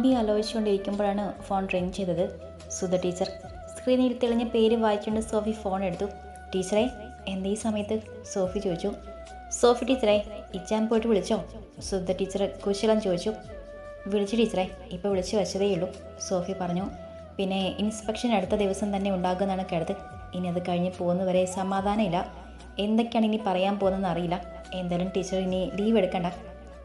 Albi ആലോചിച്ചുകൊണ്ടിരിക്കുമ്പോഴാണ് phone ring ചെയ്തത്. Sudha teacher സ്ക്രീനിൽ തെളിഞ്ഞ പേര് വായിച്ചുകൊണ്ട് സോഫി ഫോൺ എടുത്തു. ടീച്ചറെ എന്തേ സമയത്ത്? സോഫി ചോദിച്ചു. സോഫി ടീച്ചറെ ഇച്ചാൻ പോയിട്ട് വിളിച്ചോ? സുധ ടീച്ചർ കുശലം ചോദിച്ചു. വിളിച്ചു ടീച്ചറെ ഇപ്പോൾ വിളിച്ചു ഉള്ളൂ. സോഫി പറഞ്ഞു. പിന്നെ ഇൻസ്പെക്ഷൻ അടുത്ത ദിവസം തന്നെ ഉണ്ടാകുമെന്നാണ് കേട്ടത് ഇനി അത് കഴിഞ്ഞ് പോകുന്നവരെ സമാധാനമില്ല. എന്തൊക്കെയാണ് ഇനി പറയാൻ പോകുന്നതെന്ന് അറിയില്ല. എന്തായാലും ടീച്ചർ ഇനി ലീവ് എടുക്കണ്ട.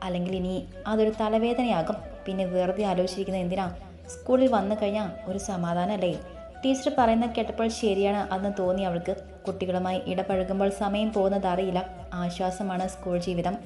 അല്ലെങ്കിൽ ഇനി അതൊരു തലവേദനയാകും. പിന്നെ വെറുതെ ആലോചിച്ചിരിക്കുന്നത് എന്തിനാ? സ്കൂളിൽ വന്നു കഴിഞ്ഞാൽ ഒരു സമാധാനമല്ലേ ടീച്ചർ പറയുന്ന കേട്ടപ്പോൾ ശരിയാണ് അന്ന് തോന്നി അവൾക്ക്. കുട്ടികളുമായി ഇടപഴകുമ്പോൾ സമയം പോകുന്നത് അറിയില്ല. ആശ്വാസമാണ് സ്കൂൾ ജീവിതം.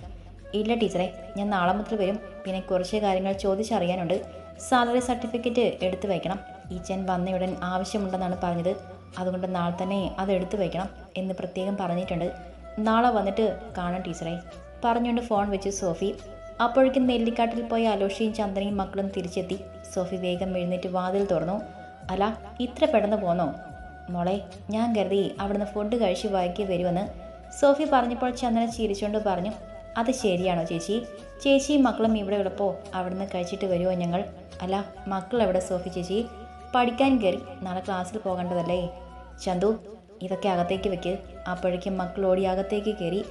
ഇല്ല ടീച്ചറെ ഞാൻ നാളെ മുതൽ വരും. പിന്നെ കുറച്ച് കാര്യങ്ങൾ ചോദിച്ചറിയാനുണ്ട്. സാലറി സർട്ടിഫിക്കറ്റ് എടുത്തു വയ്ക്കണം ഈച്ചൻ വന്നയുടൻ ആവശ്യമുണ്ടെന്നാണ് പറഞ്ഞത്. അതുകൊണ്ട് നാളെ തന്നെ അത് എടുത്തു വയ്ക്കണം എന്ന് പ്രത്യേകം പറഞ്ഞിട്ടുണ്ട്. നാളെ വന്നിട്ട് കാണാം ടീച്ചറെ. പറഞ്ഞുകൊണ്ട് ഫോൺ വെച്ച് സോഫി അപ്പോഴേക്കും നെല്ലിക്കാട്ടിൽ പോയ അലോഷയും ചന്ദനയും മക്കളും തിരിച്ചെത്തി. സോഫി വേഗം എഴുന്നേറ്റ് വാതിൽ തുറന്നു. അല്ല ഇത്ര പെട്ടെന്ന് പോന്നോ? മോളെ ഞാൻ കരുതി അവിടുന്ന് ഫുഡ് കഴിച്ച് വൈകി വരുമെന്ന്. സോഫി പറഞ്ഞപ്പോൾ ചന്ദ്രൻ ചിരിച്ചുകൊണ്ട് പറഞ്ഞു അത് ശരിയാണോ ചേച്ചി? ചേച്ചിയും മക്കളും ഇവിടെ ഉള്ളപ്പോൾ അവിടുന്ന് കഴിച്ചിട്ട് വരുമോ ഞങ്ങൾ? അല്ല മക്കൾ എവിടെ സോഫി ചേച്ചി? പഠിക്കാൻ കയറി നാളെ ക്ലാസ്സിൽ പോകേണ്ടതല്ലേ. ചന്തു ഇതൊക്കെ അകത്തേക്ക് വെക്ക്. അപ്പോഴേക്കും മക്കൾ ഓടി അകത്തേക്ക് കയറി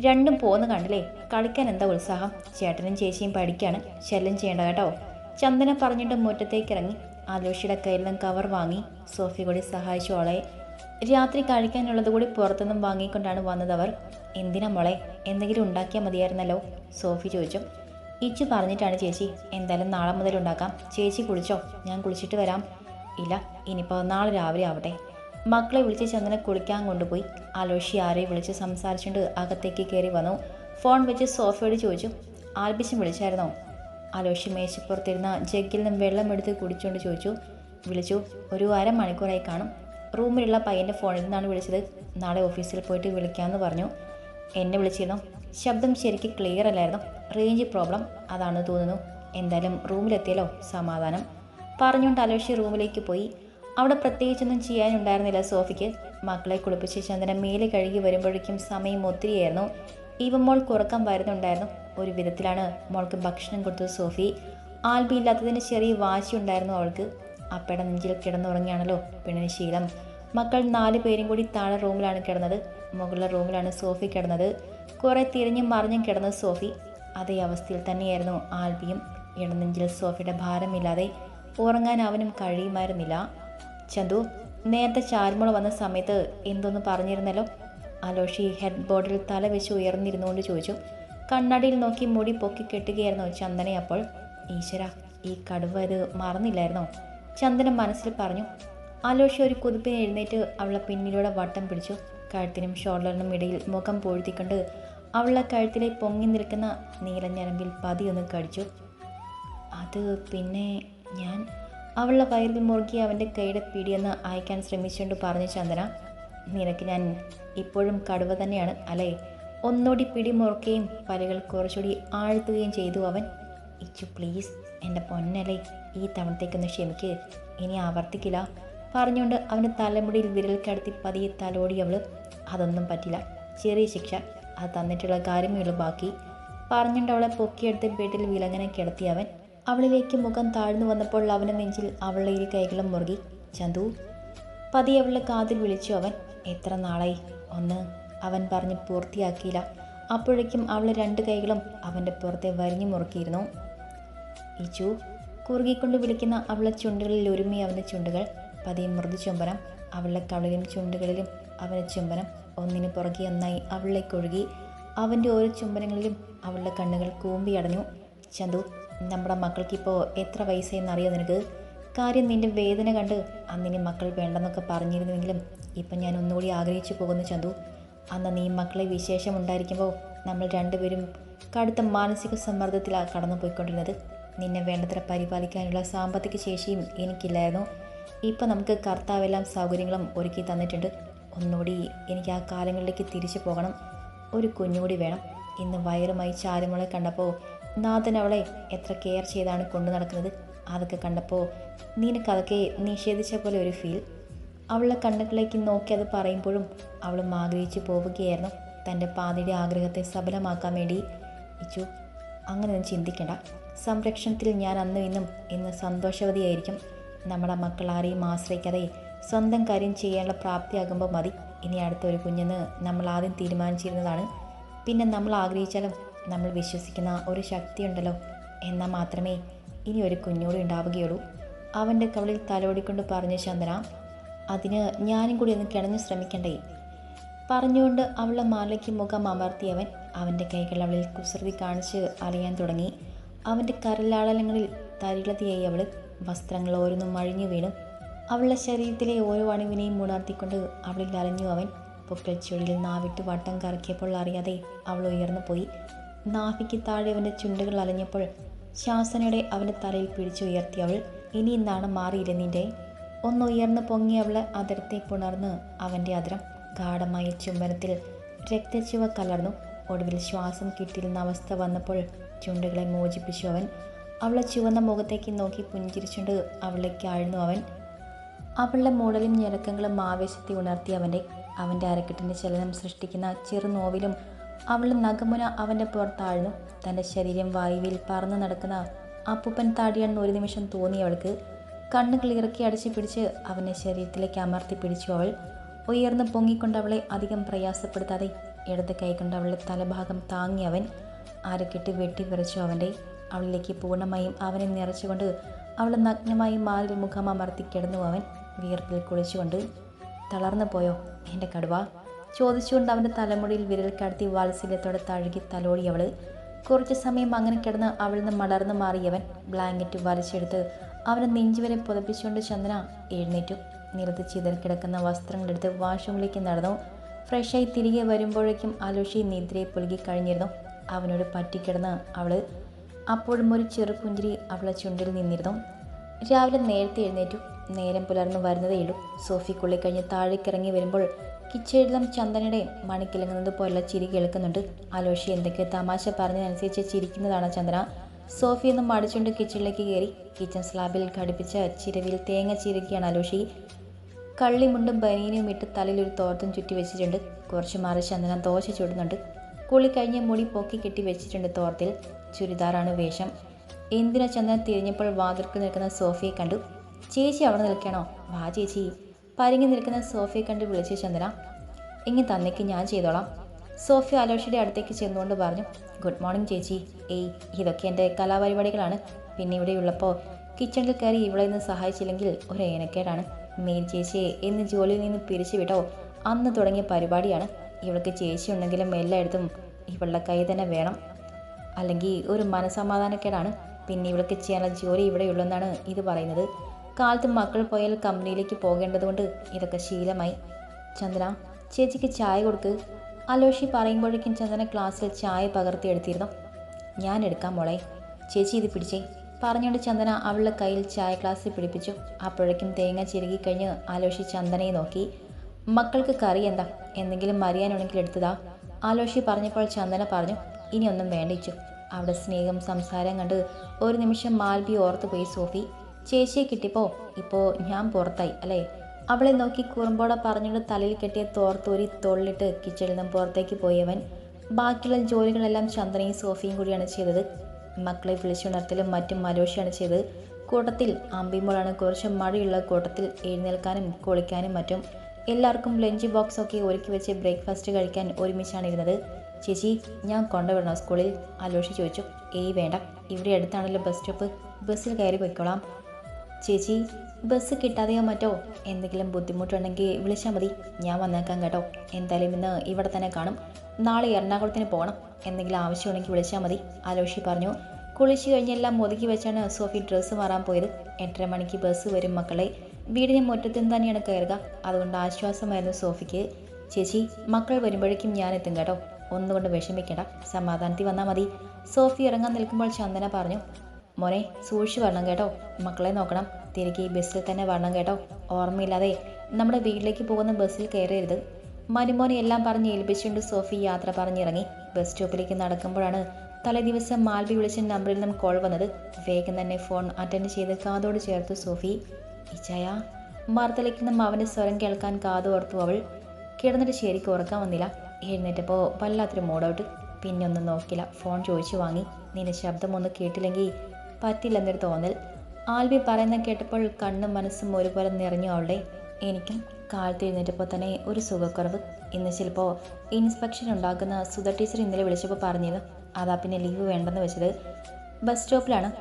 രണ്ടും പോകുന്ന കണ്ടില്ലേ? കളിക്കാൻ എന്താ ഉത്സാഹം? ചേട്ടനും ചേച്ചിയും പഠിക്കാണ്. ശല്യം ചെയ്യേണ്ട കേട്ടോ. ചന്ദന പറഞ്ഞിട്ട് മുറ്റത്തേക്ക് ഇറങ്ങി ആലോഷിയുടെ കയ്യിലും കവർ വാങ്ങി. സോഫി കൂടി സഹായിച്ചു അവളെ. രാത്രി കഴിക്കാനുള്ളത് കൂടി പുറത്തുനിന്നും വാങ്ങിക്കൊണ്ടാണ് വന്നത് അവർ. എന്തിനാ മോളെ? എന്തെങ്കിലും ഉണ്ടാക്കിയാൽ മതിയായിരുന്നല്ലോ? സോഫി ചോദിച്ചു. ഇച്ചു പറഞ്ഞിട്ടാണ് ചേച്ചി. എന്തായാലും നാളെ മുതൽ ഉണ്ടാക്കാം. ചേച്ചി കുളിച്ചോ? ഞാൻ കുളിച്ചിട്ട് വരാം. ഇല്ല ഇനിയിപ്പോൾ നാളെ രാവിലെ ആവട്ടെ. മക്കളെ വിളിച്ച് ചന്ദന കുളിക്കാൻ കൊണ്ടുപോയി. ആലോഷി ആരെയും വിളിച്ച് സംസാരിച്ചുകൊണ്ട് അകത്തേക്ക് കയറി വന്നു. ഫോൺ വെച്ച് സോഫയോട് ചോദിച്ചു ആൽബിച്ചും വിളിച്ചായിരുന്നോ? ആലോഷി മേശപ്പുറത്തിരുന്ന ജഗ്ഗിൽ നിന്നും വെള്ളമെടുത്ത് കുടിച്ചുകൊണ്ട് ചോദിച്ചു വിളിച്ചു ഒരു അരമണിക്കൂറായി കാണും. റൂമിലുള്ള പയ്യന്റെ ഫോണിൽ നിന്നാണ് വിളിച്ചത്. നാളെ ഓഫീസിൽ പോയിട്ട് വിളിക്കാമെന്ന് പറഞ്ഞു. എന്നെ വിളിച്ചിരുന്നു? ശബ്ദം ശരിക്കും ക്ലിയർ അല്ലായിരുന്നു. റേഞ്ച് പ്രോബ്ലം അതാണ് തോന്നുന്നു. എന്തായാലും റൂമിലെത്തിയല്ലോ സമാധാനം. പറഞ്ഞുകൊണ്ട് അലോഷി റൂമിലേക്ക് പോയി. അവിടെ പ്രത്യേകിച്ചൊന്നും ചെയ്യാനുണ്ടായിരുന്നില്ല സോഫിക്ക്. മക്കളെ കുളിപ്പിച്ച് ചന്ദന മേലെ കഴുകി വരുമ്പോഴേക്കും സമയം ഒത്തിരിയായിരുന്നു. ഇവ മോൾ കുറക്കം വരുന്നുണ്ടായിരുന്നു. ഒരു വിധത്തിലാണ് മോൾക്ക് ഭക്ഷണം കൊടുത്തത് സോഫി. ആൽബി ഇല്ലാത്തതിന് ചെറിയ വാശി ഉണ്ടായിരുന്നു അവൾക്ക്. അപ്പയുടെ നെഞ്ചിൽ കിടന്നുറങ്ങിയാണല്ലോ പെണ്ണിന് ശീലം. മക്കൾ നാല് പേരും കൂടി താഴെ റൂമിലാണ് കിടന്നത്. മുകളിലെ റൂമിലാണ് സോഫി കിടന്നത്. കുറേ തിരിഞ്ഞും മറിഞ്ഞും കിടന്നത് സോഫി. അതേ അവസ്ഥയിൽ തന്നെയായിരുന്നു ആൽബിയും. ഇടനെഞ്ചിൽ സോഫിയുടെ ഭാരമില്ലാതെ ഉറങ്ങാൻ അവനും കഴിയുമായിരുന്നില്ല. ചന്തു നേരത്തെ ചാരുമുള വന്ന സമയത്ത് എന്തൊന്ന് പറഞ്ഞിരുന്നല്ലോ? അലോഷി ഹെഡ് ബോർഡിൽ തല വെച്ച് ഉയർന്നിരുന്നുകൊണ്ട് ചോദിച്ചു. കണ്ണാടിയിൽ നോക്കി മുടി പൊക്കി കെട്ടുകയായിരുന്നു ചന്ദനെ അപ്പോൾ. ഈശ്വര ഈ കടുവ ഇത് മറന്നില്ലായിരുന്നോ? ചന്ദനം മനസ്സിൽ പറഞ്ഞു. അലോഷി ഒരു കുതിപ്പിന് എഴുന്നേറ്റ് അവളെ പിന്നിലൂടെ വട്ടം പിടിച്ചു. കഴുത്തിനും ഷോൾഡറിനും ഇടയിൽ മുഖം പൊഴുത്തിക്കൊണ്ട് അവളെ കഴുത്തിലെ പൊങ്ങി നിൽക്കുന്ന നീലഞ്ഞരമ്പിൽ പതിയൊന്ന് കടിച്ചു. അത് പിന്നെ ഞാൻ അവളുടെ വയറിൽ മുറുക്കി അവന്റെ കൈയുടെ പിടിയെന്ന് അയക്കാൻ ശ്രമിച്ചുകൊണ്ട് പറഞ്ഞു ചന്ദന നിനക്ക് ഞാൻ ഇപ്പോഴും കടുവ തന്നെയാണ് അല്ലേ? ഒന്നുകൂടി പിടി മുറുക്കുകയും പലകൾ കുറച്ചുകൂടി ആഴ്ത്തുകയും ചെയ്തു അവൻ. ഇച്ചു പ്ലീസ് എന്റെ പൊന്നല്ലേ ഈ തവണത്തേക്കൊന്ന് ക്ഷമിക്ക്. ഇനി ആവർത്തിക്കില്ല. പറഞ്ഞുകൊണ്ട് അവന്റെ തലമുടിയിൽ വിരൽ കടത്തി പതിയെ തലോടി അവൾ അതൊന്നും പറ്റില്ല ചെറിയ ശിക്ഷ അത് തന്നിട്ടുള്ള കാര്യമേ ഉള്ളൂ ബാക്കി. പറഞ്ഞുകൊണ്ട് അവളെ പൊക്കിയെടുത്ത് ബെഡിൽ വിലങ്ങനെ കിടത്തി അവൻ. അവളിലേക്ക് മുഖം താഴ്ന്നു വന്നപ്പോൾ അവന്റെ നെഞ്ചിൽ അവളുടെ ഇരു കൈകളും മുറുകി ചന്തു പതിയെ അവളുടെ കാതിൽ വിളിച്ചു അവൻ എത്ര നാളായി? ഒന്ന് അവൻ പറഞ്ഞ് പൂർത്തിയാക്കിയില്ല. അപ്പോഴേക്കും അവളെ രണ്ട് കൈകളും അവന്റെ പുറത്തെ വരിഞ്ഞു മുറുക്കിയിരുന്നു. ഇച്ചു കുറുകിക്കൊണ്ട് വിളിക്കുന്ന അവളുടെ ചുണ്ടുകളിൽ ഒരുമി അവന്റെ ചുണ്ടുകൾ. പതിയെ മൃദു ചുംബനം അവളുടെ കവളിലും ചുണ്ടുകളിലും അവന്റെ ചുംബനം. ഒന്നിനു പുറകെ ഒന്നായി അവളിലേക്ക് ഒഴുകി അവന്റെ ഓരോ ചുംബനങ്ങളിലും അവളുടെ കണ്ണുകൾ കൂമ്പി അടഞ്ഞു ചന്തു നമ്മുടെ മക്കൾക്കിപ്പോൾ എത്ര വയസ്സായെന്നറിയോ നിനക്ക്? കാര്യം നിന്റെ വേദന കണ്ട് അന്നിനി മക്കൾ വേണ്ടെന്നൊക്കെ പറഞ്ഞിരുന്നുവെങ്കിലും ഇപ്പം ഞാൻ ഒന്നുകൂടി ആഗ്രഹിച്ചു പോകുന്നു ചന്തു. അന്ന് നീ മക്കളെ വിശേഷം ഉണ്ടായിരിക്കുമ്പോൾ നമ്മൾ രണ്ടുപേരും കടുത്ത മാനസിക സമ്മർദ്ദത്തിലാണ് കടന്നു പോയിക്കൊണ്ടിരുന്നത് നിന്നെ വേണ്ടത്ര പരിപാലിക്കാനുള്ള സാമ്പത്തിക ശേഷിയും എനിക്കില്ലായിരുന്നു. ഇപ്പം നമുക്ക് കർത്താവെല്ലാം സൗകര്യങ്ങളും ഒരുക്കി തന്നിട്ടുണ്ട്. ഒന്നുകൂടി എനിക്ക് ആ കാലങ്ങളിലേക്ക് തിരിച്ചു പോകണം. ഒരു കുഞ്ഞുകൂടി വേണം. ഇന്ന് വയറുമായി ചാരുമുളെ കണ്ടപ്പോൾ നാഥൻ അവളെ എത്ര കെയർ ചെയ്താണ് കൊണ്ടു നടക്കുന്നത്? അതൊക്കെ കണ്ടപ്പോൾ നിനക്കതൊക്കെ നിഷേധിച്ച പോലെ ഒരു ഫീൽ അവളെ കണ്ണുകളിലേക്ക് നോക്കി അത് പറയുമ്പോഴും അവളും ആഗ്രഹിച്ചു പോവുകയായിരുന്നു. തന്റെ പാതിയുടെ ആഗ്രഹത്തെ സഫലമാക്കാൻ വേണ്ടി. ഇച്ചു അങ്ങനെ ഒന്നും ചിന്തിക്കണ്ട. സംരക്ഷണത്തിൽ ഞാൻ അന്നും ഇന്നും ഇന്ന് സന്തോഷവതിയായിരിക്കും. നമ്മുടെ മക്കൾ ആരെയും ആശ്രയിക്കാതെ സ്വന്തം കാര്യം ചെയ്യാനുള്ള പ്രാപ്തിയാകുമ്പോൾ മതി. ഇനി അടുത്ത ഒരു കുഞ്ഞെന്ന് നമ്മൾ ആദ്യം തീരുമാനിച്ചിരുന്നതാണ്. പിന്നെ നമ്മൾ ആഗ്രഹിച്ചാലും നമ്മൾ വിശ്വസിക്കുന്ന ഒരു ശക്തിയുണ്ടല്ലോ. എന്നാൽ മാത്രമേ ഇനി ഒരു കുഞ്ഞോട് ഉണ്ടാവുകയുള്ളൂ. അവന്റെ കവളിൽ തലോടിക്കൊണ്ട് പറഞ്ഞു ചന്ദന അതിന് ഞാനും കൂടി ഒന്ന് കിണഞ്ഞു ശ്രമിക്കണ്ടേ? പറഞ്ഞുകൊണ്ട് അവളുടെ മാലയ്ക്ക് മുഖം അമർത്തിയവൻ അവന്റെ കൈകൾ അവളിൽ കുസൃതി കാണിച്ച് അറിയാൻ തുടങ്ങി. അവന്റെ കരലാടലങ്ങളിൽ തരിളതിയായി അവൾ വസ്ത്രങ്ങൾ ഓരോന്നും അഴിഞ്ഞു വീണു. അവളുടെ ശരീരത്തിലെ ഓരോ അണുവിനെയും ഉണർത്തിക്കൊണ്ട് അവളിൽ അലഞ്ഞു അവൻ പൊക്കൽ ചുഴിയിൽ നാവിട്ട് വട്ടം കറക്കിയപ്പോൾ അറിയാതെ അവൾ ഉയർന്നു പോയി. നാഭിക്ക് താഴെ അവന്റെ ചുണ്ടുകൾ അലഞ്ഞപ്പോൾ ശാസനയുടെ അവന്റെ തലയിൽ പിടിച്ചുയർത്തി അവൾ ഇനി നാണം മാറിയില്ല നിന്റെ? ഒന്ന് ഉയർന്നു പൊങ്ങി അവൾ അതിർത്തി പുണർന്ന് അവന്റെ അതിരം ഗാഠമായ ചുംബനത്തിൽ രക്തച്ചുവ കലർന്നു. ഒടുവിൽ ശ്വാസം കിട്ടിയിരുന്ന അവസ്ഥ വന്നപ്പോൾ ചുണ്ടുകളെ മോചിപ്പിച്ചു അവൻ. അവളെ ചുവന്ന മുഖത്തേക്ക് നോക്കി പുഞ്ചിരിച്ചുകൊണ്ട് അവളിലേക്ക് ആഴ്ന്നു അവൻ. അവളുടെ മൂടലും ഞെരക്കങ്ങളും ആവേശത്തി ഉണർത്തി അവന്റെ അവന്റെ അരക്കെട്ടിന്റെ ചലനം സൃഷ്ടിക്കുന്ന ചെറുനോവിലും അവളുടെ നഖമുന അവന്റെ പുറത്താഴ്ന്നു തന്റെ ശരീരം വായുവിൽ പറന്നു നടക്കുന്ന അപ്പൂപ്പൻ താടിയാണെന്ന് ഒരു നിമിഷം തോന്നി അവൾക്ക് കണ്ണുകൾ ഇറക്കി അടച്ചു പിടിച്ച് അവന്റെ ശരീരത്തിലേക്ക് അമർത്തി പിടിച്ചു അവൾ. ഉയർന്ന് പൊങ്ങിക്കൊണ്ട് അവളെ അധികം പ്രയാസപ്പെടുത്താതെ ഇടത് കൈകൊണ്ട് അവളുടെ തലഭാഗം താങ്ങി അവൻ ആരക്കിട്ട് വെട്ടി വിറച്ചു അവന്റെ അവളിലേക്ക് പൂർണമായും അവനെ നിറച്ചുകൊണ്ട് അവൾ നഗ്നമായി മാറിൽ മുഖം അമർത്തി കിടന്നു അവൻ. വിയർപ്പിൽ കുളിച്ചുകൊണ്ട് തളർന്നു പോയോ? എന്റെ കടുവ? ചോദിച്ചുകൊണ്ട് അവന്റെ തലമുടിയിൽ വിരൽ കടത്തി വാത്സല്യത്തോടെ തഴുകി തലോടി അവൾ കുറച്ച് സമയം അങ്ങനെ കിടന്ന് അവളിൽ നിന്ന് മലർന്നു മാറിയവൻ ബ്ലാങ്കറ്റ് വലിച്ചെടുത്ത് അവനെ നെഞ്ചുവരെ പുതപ്പിച്ചുകൊണ്ട് ചന്ദന എഴുന്നേറ്റു. നിലത്ത് ചിതറിക്കിടക്കുന്ന വസ്ത്രങ്ങളെടുത്ത് വാഷ്റൂമിലേക്ക് നടന്നു. ഫ്രഷായി തിരികെ വരുമ്പോഴേക്കും അലോഷി നിദ്രയെ പുലുകി കഴിഞ്ഞിരുന്നു. അവനോട് പറ്റിക്കിടന്ന് അവൾ അപ്പോഴും ഒരു ചെറുപുഞ്ചിരി അവളെ ചുണ്ടിൽ നിന്നിരുന്നു. രാവിലെ നേരത്തെ എഴുന്നേറ്റു. നേരം പുലർന്നു വരുന്നതേയുള്ളൂ സോഫി കുള്ളി കഴിഞ്ഞ് താഴേക്കിറങ്ങി വരുമ്പോൾ കിച്ചെഴുതം ചന്ദനയുടെ മണിക്കിലങ്ങുന്നത് പോലെ ചിരി കേൾക്കുന്നുണ്ട്. അലോഷി എന്തൊക്കെ തമാശ പറഞ്ഞതനുസരിച്ച് ചിരിക്കുന്നതാണ് ചന്ദന. സോഫി ഒന്ന് മടിച്ചുകൊണ്ട് കിച്ചണിലേക്ക് കയറി. കിച്ചൺ സ്ലാബിൽ ഘടിപ്പിച്ച ചിരവിൽ തേങ്ങ ചിരുകയാണ് അലോഷി. കള്ളിമുണ്ടും ബനീനും ഇട്ട് തലയിൽ ഒരു തോർത്തും ചുറ്റി വെച്ചിട്ടുണ്ട്. കുറച്ച് മാറി ചന്ദന ദോശ ചുടുന്നുണ്ട്. കുളി കഴിഞ്ഞ് മുടി പൊക്കി കെട്ടി വെച്ചിട്ടുണ്ട് തോർത്തിൽ. ചുരിദാറാണ് വേഷം. എന്തിനാ ചന്ദന തിരിഞ്ഞപ്പോൾ വാതിർക്ക് നിൽക്കുന്ന സോഫിയെ കണ്ടു? ചേച്ചി അവിടെ നിൽക്കണോ? വാ ചേച്ചി. പരിങ്ങി നിൽക്കുന്ന സോഫിയെ കണ്ട് വിളിച്ചു ചന്ദ്ര ഇങ്ങി തന്നേക്ക് ഞാൻ ചെയ്തോളാം. സോഫിയ അലോഷിയുടെ അടുത്തേക്ക് ചെന്നുകൊണ്ട് പറഞ്ഞു ഗുഡ് മോർണിംഗ് ചേച്ചി. ഏയ് ഇതൊക്കെ എന്റെ കലാപരിപാടികളാണ്. പിന്നെ ഇവിടെ ഉള്ളപ്പോൾ കിച്ചണിൽ കയറി ഇവിടെ നിന്ന് സഹായിച്ചില്ലെങ്കിൽ ഒരു ഏനക്കേടാണ്. മെയിൻ ചേച്ചിയെ എന്ന് ജോലിയിൽ നിന്ന് പിരിച്ചു വിട്ടോ അന്ന് തുടങ്ങിയ പരിപാടിയാണ്. ഇവൾക്ക് ചേച്ചി ഉണ്ടെങ്കിലും എല്ലായിടത്തും ഇവളുടെ കൈ തന്നെ വേണം. അല്ലെങ്കിൽ ഒരു മനസമാധാനക്കേടാണ് പിന്നെ ഇവൾക്ക് ചെയ്യാനുള്ള ജോലി ഇവിടെയുള്ളെന്നാണ് ഇത് പറയുന്നത്. കാലത്ത് മക്കൾ പോയാൽ കമ്പനിയിലേക്ക് പോകേണ്ടതുകൊണ്ട് ഇതൊക്കെ ശീലമായി. ചന്ദന ചേച്ചിക്ക് ചായ കൊടുക്ക്. അലോഷി പറയുമ്പോഴേക്കും ചന്ദന ക്ലാസ്സിൽ ചായ പകർത്തി എടുത്തിരുന്നു. ഞാൻ എടുക്കാം മോളെ. ചേച്ചി ഇത് പിടിച്ചേ പറഞ്ഞുകൊണ്ട് ചന്ദന അവളുടെ കയ്യിൽ ചായ ഗ്ലാസ് പിടിപ്പിച്ചു. അപ്പോഴേക്കും തേങ്ങ ചിരുകി കഴിഞ്ഞ് ആലോഷി ചന്ദനയെ നോക്കി. മക്കൾക്ക് കറി എന്താ? എന്തെങ്കിലും അറിയാനുണ്ടെങ്കിൽ എടുത്തതാ. ആലോഷി പറഞ്ഞപ്പോൾ ചന്ദന പറഞ്ഞു ഇനിയൊന്നും വേണ്ടിച്ചു അവിടെ സ്നേഹം സംസാരം കണ്ട് ഒരു നിമിഷം മാൽബി ഓർത്തുപോയി സോഫി. ചേച്ചിയെ കിട്ടിപ്പോ ഇപ്പോൾ ഞാൻ പുറത്തായി അല്ലേ? അവളെ നോക്കി കുറുമ്പോടെ പറഞ്ഞുകൊണ്ട് തലയിൽ കെട്ടിയ തോർത്തൂരി തൊള്ളിട്ട് കിച്ചണിൽ നിന്നും പുറത്തേക്ക് പോയവൻ ബാക്കിയുള്ള ജോലികളെല്ലാം ചന്ദ്രനെയും സോഫിയും കൂടിയാണ് ചെയ്തത്. മക്കളെ വിളിച്ചുണർത്തലും മറ്റും മലോഷിയാണ് ചെയ്തത്. കൂട്ടത്തിൽ അമ്പിമോളാണ് കുറച്ച് മഴയുള്ള കൂട്ടത്തിൽ എഴുന്നേൽക്കാനും കുളിക്കാനും മറ്റും. എല്ലാവർക്കും ലഞ്ച് ബോക്സ് ഒക്കെ ഒരുക്കി വെച്ച് ബ്രേക്ക്ഫാസ്റ്റ് കഴിക്കാൻ ഒരുമിച്ചാണ് ഇരുന്നത്. ചേച്ചി ഞാൻ കൊണ്ടുവരണോ സ്കൂളിൽ? അലോഷി ചോദിച്ചു. ഏയ് വേണ്ട ഇവിടെ അടുത്താണല്ലോ ബസ് സ്റ്റോപ്പ്. ബസ്സിൽ കയറി പോയിക്കോളാം. ചേച്ചി ബസ് കിട്ടാതെയോ മറ്റോ? എന്തെങ്കിലും ബുദ്ധിമുട്ടുണ്ടെങ്കിൽ വിളിച്ചാൽ മതി. ഞാൻ വന്നേക്കാം കേട്ടോ. എന്തായാലും ഇന്ന് ഇവിടെ തന്നെ കാണും. നാളെ എറണാകുളത്തിന് പോകണം എന്തെങ്കിലും ആവശ്യമുണ്ടെങ്കിൽ വിളിച്ചാൽ മതി. ആലോഷി പറഞ്ഞു. കുളിച്ചു കഴിഞ്ഞെല്ലാം ഒതുക്കി വെച്ചാണ് സോഫി ഡ്രസ്സ് മാറാൻ പോയത്. എട്ടര മണിക്ക് ബസ് വരും മക്കളെ. വീടിന് മുറ്റത്തു നിന്ന് തന്നെയാണ് കയറുക. അതുകൊണ്ട് ആശ്വാസമായിരുന്നു സോഫിക്ക്. ചേച്ചി മക്കൾ വരുമ്പോഴേക്കും ഞാൻ എത്തും കേട്ടോ. ഒന്നുകൊണ്ട് വിഷമിക്കണ്ട. സമാധാനത്തിൽ വന്നാൽ മതി. സോഫി ഇറങ്ങാൻ നിൽക്കുമ്പോൾ ചന്ദന പറഞ്ഞു. മോനെ സൂക്ഷിച്ച് വരണം കേട്ടോ. മക്കളെ നോക്കണം. തിരികെ ഈ ബസ്സിൽ തന്നെ വരണം കേട്ടോ. ഓർമ്മയില്ലാതെ നമ്മുടെ വീട്ടിലേക്ക് പോകുന്ന ബസ്സിൽ കയറരുത്. മരുമോനെ എല്ലാം പറഞ്ഞ് ഏൽപ്പിച്ചുകൊണ്ട് സോഫി യാത്ര പറഞ്ഞിറങ്ങി. ബസ് സ്റ്റോപ്പിലേക്ക് നടക്കുമ്പോഴാണ് തലേ ദിവസം മാൽബി വിളിച്ച നമ്പറിൽ നിന്നും കോൾ വന്നത്. വേഗം തന്നെ ഫോൺ അറ്റൻഡ് ചെയ്ത് കാതോട് ചേർത്തു സോഫി. ഇച്ചായ മറുത്തലേക്ക് നിന്നും അവന്റെ സ്വരം കേൾക്കാൻ കാതോർത്തു അവൾ. കിടന്നിട്ട് ശരിക്കും ഉറക്കാൻ വന്നില്ല. എഴുന്നേറ്റപ്പോൾ വല്ലാത്തൊരു മോഡൗട്ട് പിന്നെ ഒന്നും നോക്കില്ല ഫോൺ ചോദിച്ചു വാങ്ങി. നിന്റെ ശബ്ദമൊന്നും കേട്ടില്ലെങ്കിൽ പറ്റില്ലെന്നൊരു തോന്നൽ. ആൽബി പറയുന്ന കേട്ടപ്പോൾ കണ്ണും മനസ്സും ഒരുപോലെ നിറഞ്ഞു അവളുടെ. എനിക്കും കാലത്തിരുന്നേറ്റപ്പോൾ തന്നെ ഒരു സുഖക്കുറവ്. ഇന്ന് ചിലപ്പോൾ ഇൻസ്പെക്ഷൻ ഉണ്ടാക്കുന്ന സുധ ടീച്ചർ ഇന്നലെ വിളിച്ചപ്പോൾ പറഞ്ഞത് അതാ പിന്നെ ലീവ് വേണ്ടെന്ന് വെച്ചത്. ബസ് സ്റ്റോപ്പിലാണ്.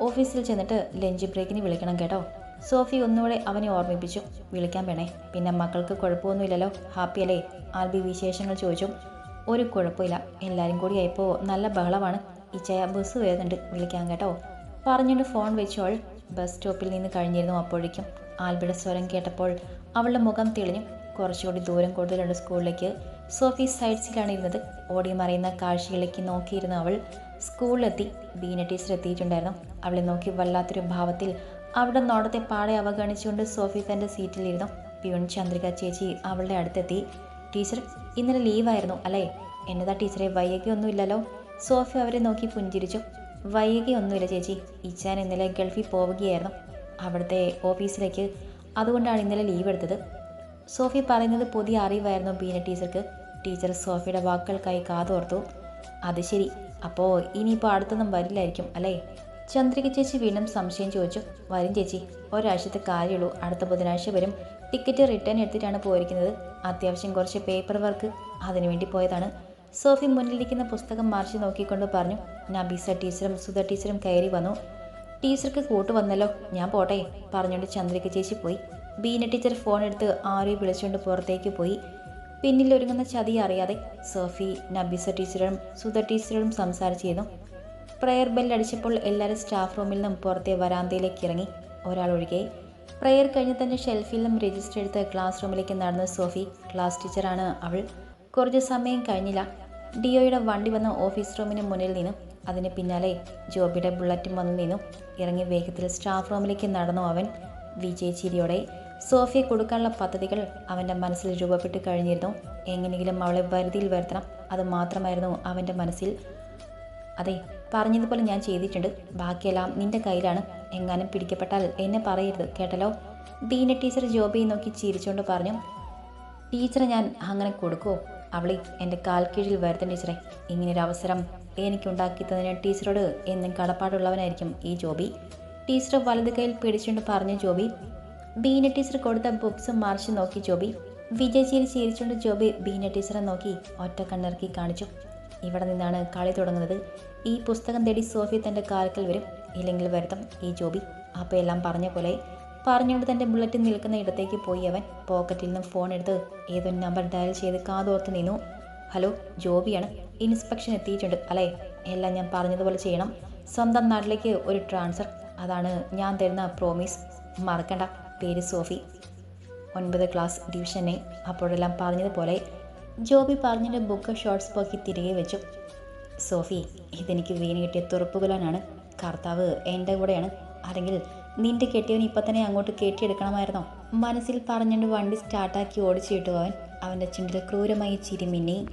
ഓഫീസിൽ ചെന്നിട്ട് ലഞ്ച് ബ്രേക്കിന് വിളിക്കണം കേട്ടോ. സോഫി ഒന്നുകൂടെ അവനെ ഓർമ്മിപ്പിച്ചു. വിളിക്കാൻ വേണേ. പിന്നെ മക്കൾക്ക് കുഴപ്പമൊന്നുമില്ലല്ലോ. ഹാപ്പിയല്ലേ ആൽബി വിശേഷങ്ങൾ ചോദിച്ചു. ഒരു കുഴപ്പമില്ല. എല്ലാവരും കൂടി ആയപ്പോൾ നല്ല ബഹളമാണ്. ഈ ഇച്ചയ ബസ് വരുന്നുണ്ട്. വിളിക്കാൻ കേട്ടോ. പറഞ്ഞുകൊണ്ട് ഫോൺ വെച്ചോൾ. ബസ് സ്റ്റോപ്പിൽ നിന്ന് കഴിഞ്ഞിരുന്നു അപ്പോഴേക്കും. ആൽബിയുടെ സ്വരം കേട്ടപ്പോൾ അവളുടെ മുഖം തെളിഞ്ഞു. കുറച്ചുകൂടി ദൂരം കൂടുതലുള്ള സ്കൂളിലേക്ക്. സോഫി സൈഡ് സീറ്റിലാണ് ഇരുന്നത്. ഓടി മറയുന്ന കാഴ്ചകളിലേക്ക് നോക്കിയിരുന്ന അവൾ സ്കൂളിലെത്തി. ബീന ടീച്ചർ എത്തിയിട്ടുണ്ടായിരുന്നു. അവളെ നോക്കി വല്ലാത്തൊരു ഭാവത്തിൽ അവിടെ നോടത്തെ പാടെ അവഗണിച്ചുകൊണ്ട് സോഫി തന്റെ സീറ്റിലിരുന്നു. പ്യൂൺ ചന്ദ്രിക ചേച്ചി അവളുടെ അടുത്തെത്തി. ടീച്ചർ ഇന്നലെ ലീവായിരുന്നു അല്ലേ? എന്നതാ ടീച്ചറെ വൈകിയൊന്നുമില്ലല്ലോ? സോഫി അവരെ നോക്കി പുഞ്ചിരിച്ചു. വൈകിയൊന്നുമില്ല ചേച്ചി. ഇച്ചാൻ ഇന്നലെ ഗൾഫിൽ പോവുകയായിരുന്നു. അവിടുത്തെ ഓഫീസിലേക്ക്. അതുകൊണ്ടാണ് ഇന്നലെ ലീവ് എടുത്തത്. സോഫി പറയുന്നത് പുതിയ അറിവായിരുന്നു ബീന ടീച്ചർക്ക്. ടീച്ചർ സോഫിയുടെ വാക്കുകൾക്കായി കാതോർത്തു. അത് ശരി. അപ്പോൾ ഇനിയിപ്പോൾ അടുത്തൊന്നും വരില്ലായിരിക്കും അല്ലേ? ചന്ദ്രിക ചേച്ചി വീണ്ടും സംശയം ചോദിച്ചു. വരും ചേച്ചി. ഒരാഴ്ചത്തെ കാര്യമുള്ളൂ. അടുത്ത ബുധനാഴ്ച വരും. ടിക്കറ്റ് റിട്ടേൺ എടുത്തിട്ടാണ് പോയിരിക്കുന്നത്. അത്യാവശ്യം കുറച്ച് പേപ്പർ വർക്ക് അതിനുവേണ്ടി പോയതാണ്. സോഫി മുന്നിലിരിക്കുന്ന പുസ്തകം മറിച്ച് നോക്കിക്കൊണ്ട് പറഞ്ഞു നബീസ ടീച്ചറും സുധ ടീച്ചറും കയറി വന്നു. ടീച്ചർക്ക് കൂട്ട് വന്നല്ലോ ഞാൻ പോട്ടെ പറഞ്ഞുകൊണ്ട് ചന്ദ്രിക ചേച്ചി പോയി. ബീന ടീച്ചർ ഫോൺ എടുത്ത് ആരെയും വിളിച്ചുകൊണ്ട് പുറത്തേക്ക് പോയി. പിന്നിൽ ഒരുങ്ങുന്ന ചതി അറിയാതെ സോഫി നബീസ ടീച്ചറും സുധ ടീച്ചറും സംസാരിച്ചിരുന്നു. പ്രെയർ ബെല്ലടിച്ചപ്പോൾ എല്ലാവരും സ്റ്റാഫ് റൂമിൽ നിന്നും പുറത്തെ വരാന്തയിലേക്ക് ഇറങ്ങി. ഒരാൾ ഒഴികെ. പ്രെയർ കഴിഞ്ഞ് തന്നെ ഷെൽഫിൽ നിന്നും രജിസ്റ്റർ എടുത്ത് ക്ലാസ് റൂമിലേക്ക് നടന്ന സോഫി ക്ലാസ് ടീച്ചറാണ് അവൾ. കുറച്ച് സമയം കഴിഞ്ഞില്ല. ഡിയോയുടെ വണ്ടി വന്ന ഓഫീസ് റൂമിന് മുന്നിൽ നിന്നും അതിന് പിന്നാലെ ജോബിയുടെ ബുള്ളറ്റും വന്നു നിന്നും ഇറങ്ങി വേഗത്തിൽ സ്റ്റാഫ് റൂമിലേക്ക് നടന്നു അവൻ വിജയ് ചിരിയോടെ സോഫിയെ കൊടുക്കാനുള്ള പദ്ധതികൾ അവന്റെ മനസ്സിൽ രൂപപ്പെട്ട് കഴിഞ്ഞിരുന്നു. എങ്ങനെയെങ്കിലും അവളെ വരുതിയിൽ വരുത്തണം. അത് മാത്രമായിരുന്നു അവന്റെ മനസ്സിൽ. അതെ പറഞ്ഞതുപോലെ ഞാൻ ചെയ്തിട്ടുണ്ട്. ബാക്കിയെല്ലാം നിന്റെ കയ്യിലാണ്. എങ്ങാനും പിടിക്കപ്പെട്ടാൽ എന്നെ പറയരുത് കേട്ടല്ലോ? ബീന ടീച്ചർ ജോബിയെ നോക്കി ചിരിച്ചുകൊണ്ട് പറഞ്ഞു ടീച്ചറെ ഞാൻ അങ്ങനെ കൊടുക്കുമോ അവളെ എന്റെ കാൽ കീഴിൽ വരുത്തൻ ടീച്ചറെ. ഇങ്ങനൊരു അവസരം എനിക്കുണ്ടാക്കി തന്നതിന് ടീച്ചറോട് എന്നും കടപ്പാടുള്ളവനായിരിക്കും ഈ ജോബി. ടീച്ചർ വലത് കയ്യിൽ പിടിച്ചുകൊണ്ട് പറഞ്ഞു ജോബി ബീന ടീച്ചർ കൊടുത്ത ബുക്സ് മറിച്ച് നോക്കി ജോബി. വിജയ് ചിരി ചിരിച്ചുകൊണ്ട് ജോബി ബീന ടീച്ചറെ നോക്കി ഒറ്റ കണ്ണിറക്കി കാണിച്ചു. ഇവിടെ നിന്നാണ് കളി തുടങ്ങുന്നത്. ഈ പുസ്തകം തേടി സോഫി തന്റെ കാൽക്കൽ വരും. ഇല്ലെങ്കിൽ വരുത്തം ഈ ജോബി. അപ്പോൾ എല്ലാം പറഞ്ഞ പോലെ പറഞ്ഞുകൊണ്ട് തന്റെ ബുള്ളറ്റ് നിൽക്കുന്ന ഇടത്തേക്ക് പോയി അവൻ പോക്കറ്റിൽ നിന്ന് ഫോൺ എടുത്ത് ഏതോ നമ്പർ ഡയൽ ചെയ്ത് കാതോർത്ത് നിന്നു. ഹലോ ജോബിയാണ് ഇൻസ്പെക്ഷൻ എത്തിയിട്ടുണ്ട്. അല്ലേ? എല്ലാം ഞാൻ പറഞ്ഞതുപോലെ ചെയ്യണം. സ്വന്തം നാട്ടിലേക്ക് ഒരു ട്രാൻസ്ഫർ അതാണ് ഞാൻ തരുന്ന പ്രോമിസ് മറക്കണ്ട. പേര് സോഫി. ഒൻപത് ക്ലാസ് ഡിവിഷനെ അപ്പോഴെല്ലാം പറഞ്ഞതുപോലെ ജോബി പറഞ്ഞിട്ട് ബുക്ക് ഷോർട്സ് പോക്കി തിരികെ വെച്ചു. സോഫി ഇതെനിക്ക് വീണ് കിട്ടിയ തുറപ്പുകലാനാണ്. കർത്താവ് എന്റെ കൂടെയാണ്. അല്ലെങ്കിൽ നിന്റെ കെട്ടിയവൻ ഇപ്പം തന്നെ അങ്ങോട്ട് കെട്ടിയെടുക്കണമായിരുന്നോ? മനസ്സിൽ പറഞ്ഞുകൊണ്ട് വണ്ടി സ്റ്റാർട്ടാക്കി ഓടിച്ചിട്ടു അവൻ. അവന്റെ ചുണ്ടിൽ ക്രൂരമായി ചിരി മിന്നി